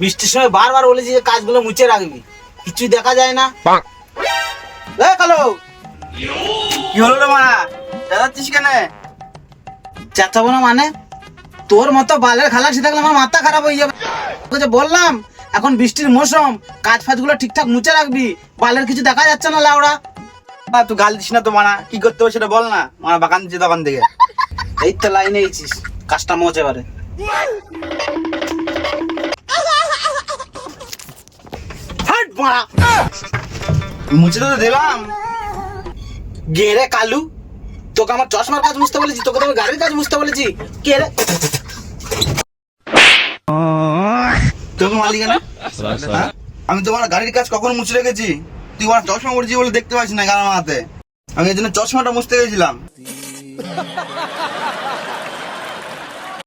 বৃষ্টির সময় বারবার বলেছি যে কাজগুলো মুছে রাখবি। কিছুই দেখা যায় না। কালো! কি হলো রে মারা? যাচ্ছিস কেন? চেঁচাবো না মানে? তোর মতো বালের খালাসি থাকলে আমার মাথা খারাপ হয়ে যাবে। তোকে বললাম এখন বৃষ্টির মৌসুম কাজ ফাজগুলো ঠিকঠাক মুছে রাখবি। বালের কিছু দেখা যাচ্ছে না লাউড়া তুই গাল দিস না তো মানা কি করতে হবে সেটা বল না। মারা বাগান দিচ্ছে দোকান থেকে। এই তো লাইনে এইছিস কাজটা মজে পারে মুছে তো দিলাম। গেরে কালু, তোকে আমার চশমার কাজ মুছতে বলেছি, তোকে তো আমি গাড়ির কাজ মুছতে বলেছি। কে রে? তোকে মালিক না হ্যাঁ? আমি তোমার গাড়ির কাজ কখন মুছে রেখেছি? তুই আমার চশমা পড়েছি বলে দেখতে পাচ্ছি না গান মাথাতে। আমি এই জন্য চশমাটা মুছতে গেছিলাম।